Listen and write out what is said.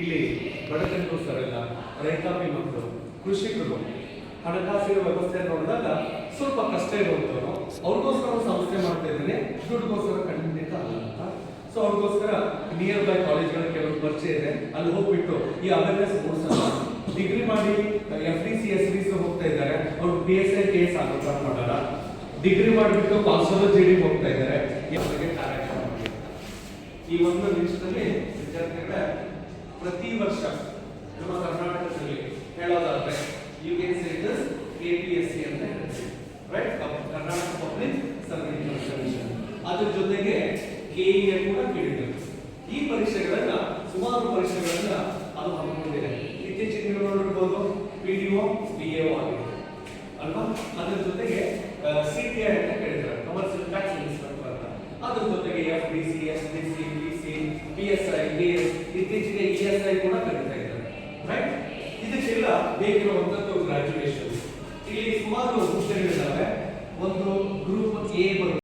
ಇಲ್ಲಿ ಬಡತನಗೋಸ್ಕರೆಲ್ಲ ರೈತಾಪಿ ಮಕ್ಕಳು ಕೃಷಿಕರು ಹಣಕಾಸಿನ ವ್ಯವಸ್ಥೆ ನೋಡಿದಾಗ ಸ್ವಲ್ಪ ಕಷ್ಟ ಇರುವಂಥವ್ರು. ಅವ್ರಿಗೋಸ್ಕರ ಸಂಸ್ಥೆ ಮಾಡ್ತಾ ಇದ್ದೇನೆ. ದುಡ್ಡುಗೋಸ್ಕರ ಖಂಡಿತ ಅಲ್ಲ ಅಂತ. ಸೊ ಅವ್ರಿಗೋಸ್ಕರ ನಿಯರ್ ಬೈ ಕಾಲೇಜ್ಗಳ ಕೆಲವು ಪರಿಚಯ ಇದೆ. ಅಲ್ಲಿ ಹೋಗ್ಬಿಟ್ಟು ಈ ಅವೇರ್ನೆಸ್ ಮೂಡಿಸೋಣ ಡಿಗ್ರಿ ಮಾಡಿ F D C S D C ಹೋಗ್ತಾ ಇದ್ದಾರೆ. ಅವ್ರು P S I K S ಆಗೋ ಥರ ಮಾಡೋಣ ಡಿಗ್ರಿ ಮಾಡಿಬಿಟ್ಟು ಕಾನ್ಸಲರ್ ಜಿ ಡಿ ಹೋಗ್ತಾ ಇದ್ದಾರೆ. ಈ ಒಂದು ನಿಮಿಷದಲ್ಲಿ ವಿದ್ಯಾರ್ಥಿಗಳ ಪ್ರತಿ ವರ್ಷ ನಮ್ಮ ಕರ್ನಾಟಕದಲ್ಲಿ ಹೇಳೋದಾದ್ರೆ you can say this K P S C ಅಂತ ಹೇಳ್ತೀವಿ. Right Karnataka public service commission ಅದ್ರ ಜೊತೆಗೆ ಕೆ ಇ ಎ ಕೂಡ ಕೇಳಿದ್ರು ಈ ಪರೀಕ್ಷೆಗಳನ್ನ, ಸುಮಾರು ಪರೀಕ್ಷೆಗಳನ್ನ ಅದು ಹಮ್ಮಿಕೊಂಡಿದೆ. ಇತ್ತೀಚಿನ ನೀವು ನೋಡಿರ್ಬೋದು P D O B A O ಆಗಿದೆ. ಅಲ್ವಾ? ಅದ್ರ ಜೊತೆಗೆ ಸಿ ಟಿ ಐ ಅಂತ ಕೇಳಿದ್ರು ಕಮರ್ಷಿಯಲ್ ಟ್ಯಾಕ್ಸ್ ಅಂತ. ಅದ್ರ ಜೊತೆಗೆ F D C S D C P S I B S ಇತ್ತೀಚೆಗೆ ಇ ಎಸ್ ಐ ಕೂಡ ಕರೀತಾ ಇದ್ದಾರೆ ರೈಟ್ ಇದಕ್ಕೆಲ್ಲ ಬೇಕಿರುವಂತದ್ದು ಗ್ರಾಜುಯೇಷನ್ ಇಲ್ಲಿ ಸುಮಾರು ಹುದ್ದೆಗಳಿದ್ದಾವೆ ಒಂದು